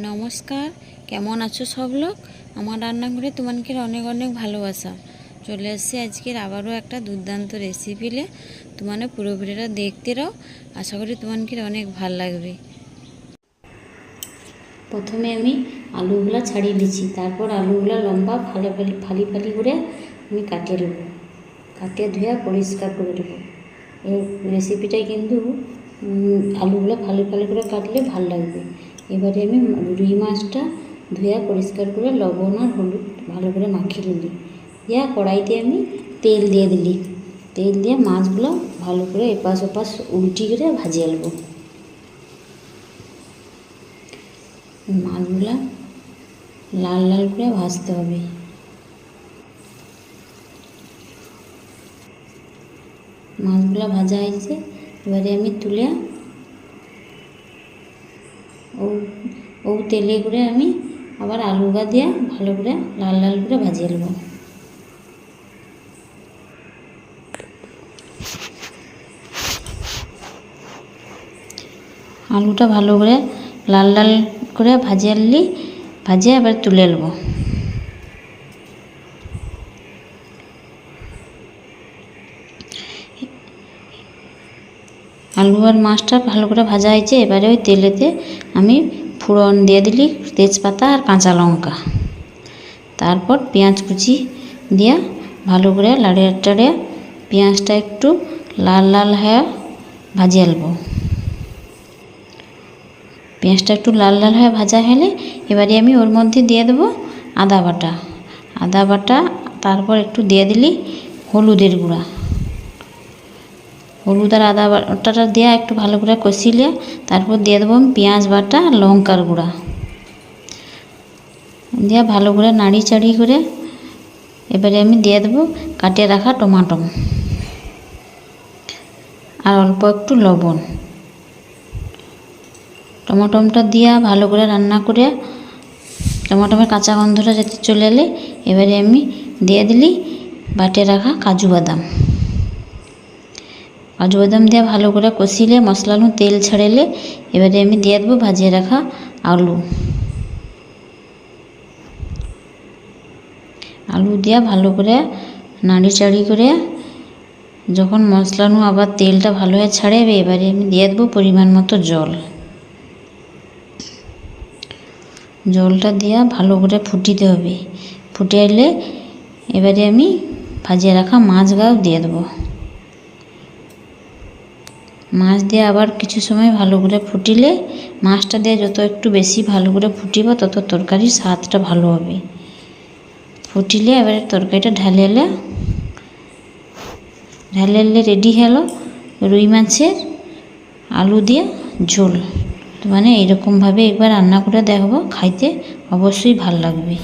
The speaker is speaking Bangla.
নমস্কার, কেমন আছো সব লোক? আমার রান্নাঘরে তোমাকে অনেক অনেক ভালোবাসা। চলে এসেছি আজকের আবারও একটা দুর্দান্ত রেসিপিলে তোমাদের পুরো ভিডিওটা দেখতে রাও আশা করি তোমাকে অনেক ভালো লাগবে। প্রথমে আমি আলুগুলো ছাড়িয়ে দিচ্ছি, তারপর আলুগুলো লম্বা ফালি ফালি ফালি ফালি করে আমি কাটিয়ে নেব। কাটিয়ে ধুয়ে পরিষ্কার করে দেবো এই রেসিপিটাই কিন্তু আলুগুলো ফালি ফালি করে কাটলে ভালো লাগবে। এবারে আমি রুই মাছটা ধুয়ে পরিষ্কার করে লবণ আর হলুদ ভালো করে মাখিয়ে নিলি দিয়া কড়াইতে আমি তেল দিয়ে দিলি। তেল দিয়ে মাছগুলো ভালো করে এপাশ ওপাশ উল্টি করে ভাজিয়ে নেব। মাছগুলা লাল লাল করে ভাজতে হবে। মাছগুলা ভাজা হয়েছে। এবারে আমি তুলে ও ও তেলে করে আমি আবার আলুগা দিয়ে ভালো করে লাল লাল করে ভাজিয়ে নেব। আলুটা ভালো করে লাল লাল করে ভাজিয়ে নিলি ভাজিয়ে আবার তুলে নেব। আলু আর মাছটা ভালো করে ভাজা হয়েছে, এবারে ওই তেলেতে আমি ফোড়ন দিয়ে দিলি, তেজপাতা আর কাঁচা লঙ্কা। তারপর পেঁয়াজ কুচি দিয়ে ভালো করে লাড়িয়ে টাড়িয়ে পেঁয়াজটা একটু লাল লাল হয়ে ভাজিয়ে নেব পেঁয়াজটা একটু লাল লাল হয়ে ভাজা হলে এবারে আমি ওর মধ্যে দিয়ে দেবো আদা বাটা। আদা বাটা তারপর একটু দিয়ে দিলি হলুদের গুঁড়া। হলুদ আর আদা বাটাটা দিয়ে একটু ভালো করে কষিলে, তারপর দিয়ে দেবো পেঁয়াজ বাটা আর লঙ্কার গুঁড়া। দিয়ে ভালো করে নাড়ি চাড়ি করে এবারে আমি দিয়ে দেবো কাটিয়ে রাখা টমাটো। আর অল্প একটু লবণ। টমাটোমটা দিয়ে ভালো করে রান্না করে টমাটোমের কাঁচা গন্ধটা যাতে চলে এলে, এবারে আমি দিয়ে দিলি বাটে রাখা কাজু বাদাম। কাজু বাদাম দিয়ে ভালো করে কষিলে, মশলানো তেল ছাড়েলে, এবারে আমি দিয়ে দেবো ভাজিয়ে রাখা আলু। আলু দিয়ে ভালো করে নাড়ি চাড়ি করে যখন মশলানো আবার তেলটা ভালো হয়ে ছাড়ে এবারে আমি দিয়ে দেবো পরিমাণ মতো জল। জলটা দিয়া ভালো করে ফুটিতে হবে। ফুটে এলে এবারে আমি ভাজিয়ে রাখা মাছ গাও দিয়ে দেবো। মাছ দিয়ে আবার কিছু সময় ভালো করে ফুটিলে মাছটা দিয়ে যত একটু বেশি ভালো করে ফুটিব তত তরকারির স্বাদটা ভালো হবে। ফুটিলে এবারে তরকারিটা ঢালে এলে ঢালে এলে রেডি হলো রুই মাছের আলু দিয়ে ঝোল। মানে এরকমভাবে একবার রান্না করে দেখব, খাইতে অবশ্যই ভালো লাগবে।